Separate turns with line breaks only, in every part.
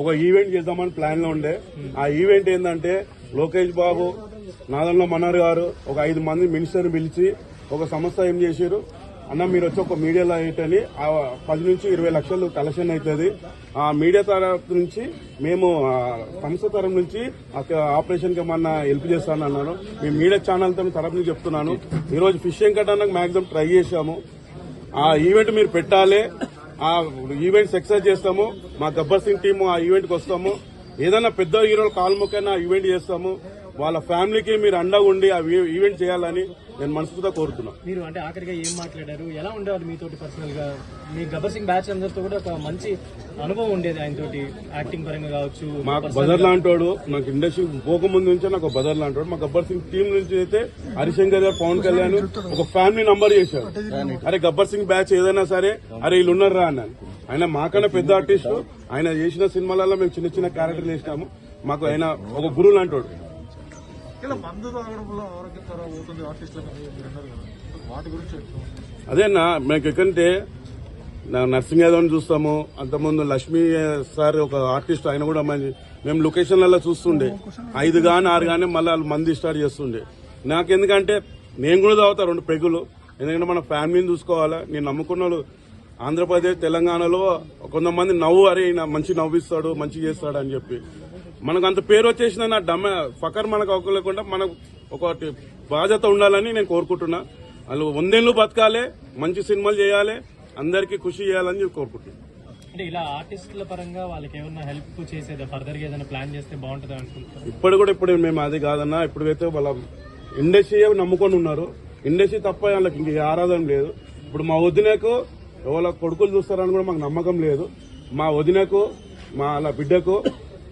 ఒక ఈవెంట్ చేద్దామని ప్లాన్లో ఉండే. ఆ ఈవెంట్ ఏంటంటే లోకేష్ బాబు నాదంలో మనోహర్ గారు ఒక ఐదు మంది మినిస్టర్ పిలిచి ఒక సంస్థ ఏం చేశారు అన్న మీరు వచ్చి ఒక మీడియాలో ఏంటని పది నుంచి ఇరవై లక్షలు కలెక్షన్ అవుతుంది ఆ మీడియా తరఫు నుంచి మేము సంస్థ తరం నుంచి ఆపరేషన్కి ఏమన్నా హెల్ప్ చేస్తాను అన్నాను. మీ మీడియా ఛానల్తో తరఫు నుంచి చెప్తున్నాను. ఈరోజు ఫిషింగ్ కట్ అన్నకు మాక్సిమం ట్రై చేశాము. ఆ ఈవెంట్ మీరు పెట్టాలి. ఆ ఈవెంట్ సక్సెస్ చేస్తాము. మా గబ్బర్ సింగ్ టీము ఆ ఈవెంట్కి వస్తాము. ఏదైనా పెద్ద హీరోలు కాల్ముకైనా ఈవెంట్ చేస్తాము. వాళ్ళ ఫ్యామిలీకి మీరు అండగా ఉండి ఆ ఈవెంట్ చేయాలని నేను మనసుతో కోరుతున్నాను.
మీరు అంటే ఆఖరిగా ఏం మాట్లాడారు? ఎలా ఉండేవారు మీతోటి పర్సనల్గా? మీ గబ్బర్ సింగ్ బ్యాచ్ అందరితో కూడా ఒక మంచి అనుభవం ఉండేది ఆయన తోటి యాక్టింగ్ పరంగా కావచ్చు
మాకు బదర్ లాంటోడు నాకు ఇండస్ట్రీ పోకముందు నుంచే నాకు బదర్ లాంటోడు. మా గబ్బర్ సింగ్ టీం నుంచి అయితే హరిశంకర్ గారు పవన్ కళ్యాణ్ ఒక ఫ్యామిలీ నంబర్ చేశాడు అరే గబ్బర్ సింగ్ బ్యాచ్ ఏదైనా సరే అరే వీళ్ళు ఉన్నారా అన్నాను. ఆయన మాకన్నా పెద్ద ఆర్టిస్ట్ ఆయన చేసిన సినిమాలలో మేము చిన్న చిన్న క్యారెక్టర్లు వేసినాము మాకు ఆయన ఒక గురువు లాంటోడు.
ఇలా మందు అవుతుంది మీరు అన్నారు కదా. వాటి గురించి
అదేనా మీకు ఎక్కడంటే నా నర్సింగ్ యాదవ్ చూస్తాము అంతకుముందు లక్ష్మీ సార్ ఒక ఆర్టిస్ట్ ఆయన కూడా మంచి మేము లొకేషన్లలో చూస్తుండే. ఐదు గాని ఆరు గాని మళ్ళీ వాళ్ళు మంది స్టార్ట్ చేస్తుండే. నాకెందుకంటే నేను కూడా తాగుతా రెండు పెగులు ఎందుకంటే మన ఫ్యామిలీని చూసుకోవాలా? నేను నమ్ముకున్న ఆంధ్రప్రదేశ్ తెలంగాణలో కొంతమంది నవ్వు అరే మంచి నవ్విస్తాడు మంచి చేస్తాడు అని చెప్పి. మనకు అంత పేరు వచ్చేసిన నా డమ ఫకర్ మనకు అవ్వలేకుండా మనకు ఒకటి బాధ్యత ఉండాలని నేను కోరుకుంటున్నా. వాళ్ళు వందేళ్ళు బతకాలి మంచి సినిమాలు చేయాలి అందరికీ ఖుషి చేయాలని కోరుకుంటున్నాను
అంటే ఇలా ఆర్టిస్టుల పరంగా వాళ్ళకి ఏమన్నా హెల్ప్ చేసేది? ఫర్దర్గా ఏదైనా ప్లాన్ చేస్తే బాగుంటుంది
ఇప్పుడు కూడా ఇప్పుడు మేము అది కాదన్నా ఇప్పుడైతే వాళ్ళ ఇండస్ట్రీ నమ్ముకొని ఉన్నారు. ఇండస్ట్రీ తప్ప వాళ్ళకి ఇంక ఆరాధన లేదు. ఇప్పుడు మా వదినకు ఎవరి కొడుకులు చూస్తారని కూడా మాకు నమ్మకం లేదు. మా వదినకు మా అలా బిడ్డకు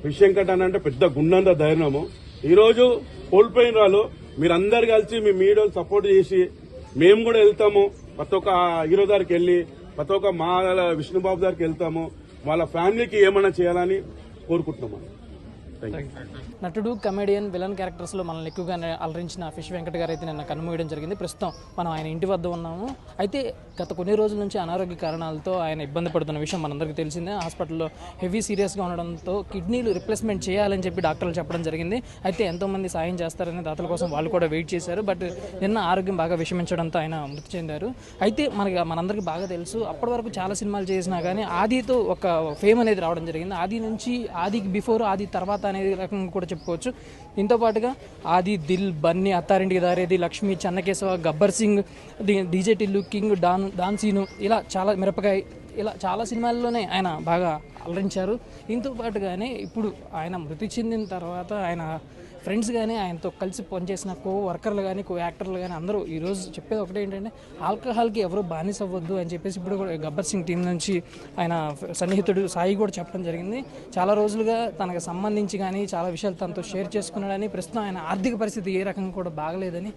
విషయంకట్ అని అంటే పెద్ద గుండంత ధైర్యము. ఈరోజు కోల్పోయిన వాళ్ళు మీరందరు కలిసి మీ మీడియాలు సపోర్ట్ చేసి మేము కూడా వెళ్తాము. ప్రతి ఒక్క హీరో దగ్గరికి వెళ్ళి ప్రతి ఒక్క మా విష్ణుబాబు దగ్గరికి వెళ్తాము. వాళ్ళ ఫ్యామిలీకి ఏమైనా చేయాలని కోరుకుంటున్నాము
నటుడు కమెడియన్ విలన్ క్యారెక్టర్స్లో మనల్ని ఎక్కువగా అలరించిన ఫిష్ వెంకట గారు అయితే నిన్న కన్నుమూయడం జరిగింది. ప్రస్తుతం మనం ఆయన ఇంటి వద్ద ఉన్నాము. అయితే గత కొన్ని రోజుల నుంచి అనారోగ్య కారణాలతో ఆయన ఇబ్బంది పడుతున్న విషయం మనందరికీ తెలిసిందే. హాస్పిటల్లో హెవీ సీరియస్గా ఉండడంతో కిడ్నీలు రిప్లేస్మెంట్ చేయాలని చెప్పి డాక్టర్లు చెప్పడం జరిగింది. అయితే ఎంతోమంది సాయం చేస్తారని దాతల కోసం వాళ్ళు కూడా వెయిట్ చేశారు. బట్ నిన్న ఆరోగ్యం బాగా విషమించడంతో ఆయన మృతి చెందారు. అయితే మనకి మనందరికీ బాగా తెలుసు అప్పటి వరకు చాలా సినిమాలు చేసినా కానీ ఆదితో ఒక ఫేమ్ అనేది రావడం జరిగింది. ఆది నుంచి ఆదికి బిఫోర్ ఆది తర్వాత అనేది రకంగా కూడా చెప్పుకోవచ్చు. దీంతో పాటుగా Aadi Dil Bunny Attarintiki Daredi Lakshmi Chennakesava Gabbar Singh DJ Tillu King Don దాన్సీను ఇలా చాలా మిరపకాయ ఇలా చాలా సినిమాల్లోనే ఆయన బాగా అలరించారు. దీంతో పాటుగానే ఇప్పుడు ఆయన మృతి చెందిన తర్వాత ఆయన ఫ్రెండ్స్ కానీ ఆయనతో కలిసి పనిచేసిన కో వర్కర్లు కానీ కో యాక్టర్లు కానీ అందరూ ఈరోజు చెప్పేది ఒకటే ఏంటంటే ఆల్కహాల్కి ఎవరు బానిస అవ్వద్దు అని చెప్పేసి ఇప్పుడు కూడా గబ్బర్ సింగ్ టీం నుంచి ఆయన సన్నిహితుడు సాయి కూడా చెప్పడం జరిగింది. చాలా రోజులుగా తనకు సంబంధించి కానీ చాలా విషయాలు తనతో షేర్ చేసుకున్నాడని ప్రస్తుతం ఆయన ఆర్థిక పరిస్థితి ఏ రకంగా కూడా బాగలేదని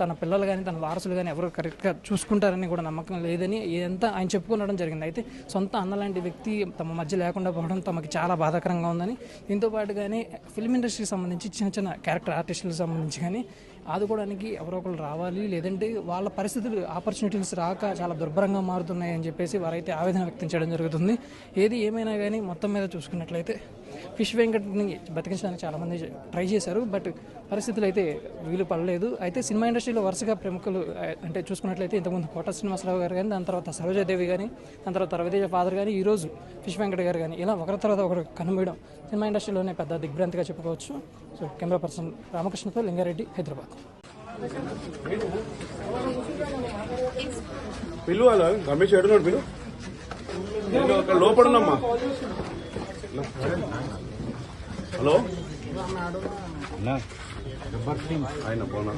తన పిల్లలు కానీ తన వారసులు కానీ ఎవరు కరెక్ట్గా చూసుకుంటారని కూడా నమ్మకం లేదని ఇదంతా ఆయన చెప్పుకోవడం జరిగింది. అయితే సొంత అన్నలాంటి వ్యక్తి తమ మధ్య లేకుండా పోవడం తమకి చాలా బాధాకరంగా ఉందని దీంతో పాటుగానే ఫిల్మ్ ఇండస్ట్రీకి సంబంధించి చిన్న చిన్న క్యారెక్టర్ ఆర్టిస్టులకు సంబంధించి కానీ ఆదుకోవడానికి ఎవరో ఒకరు రావాలి లేదంటే వాళ్ళ పరిస్థితులు ఆపర్చునిటీస్ రాక చాలా దుర్భరంగా మారుతున్నాయి అని చెప్పేసి వారైతే ఆవేదన వ్యక్తం చేయడం జరుగుతుంది. ఏది ఏమైనా కానీ మొత్తం మీద చూసుకున్నట్లయితే ఫిష్ వెంకట్ని బతికించడానికి చాలామంది ట్రై చేశారు బట్ పరిస్థితులు అయితే వీలు పడలేదు. అయితే సినిమా ఇండస్ట్రీలో వరుసగా ప్రముఖులు అంటే చూసుకున్నట్లయితే ఇంతకుముందు కోట శ్రీనివాసరావు గారు కానీ దాని తర్వాత సరోజాదేవి కానీ దాని తర్వాత రవితేజ ఫాదర్ కానీ ఈరోజు ఫిష్ వెంకట్ గారు కానీ ఇలా ఒకరి తర్వాత ఒకరు కనుమూయడం సినిమా ఇండస్ట్రీలోనే పెద్ద దిగ్భ్రాంతిగా చెప్పుకోవచ్చు. సో కెమెరా పర్సన్ రామకృష్ణతో లింగారెడ్డి హైదరాబాద్.
పిలువాలా రమేష్ ఎడున్నాడు పిలు లోపడున్నమ్మా హలో ఆయన పోనా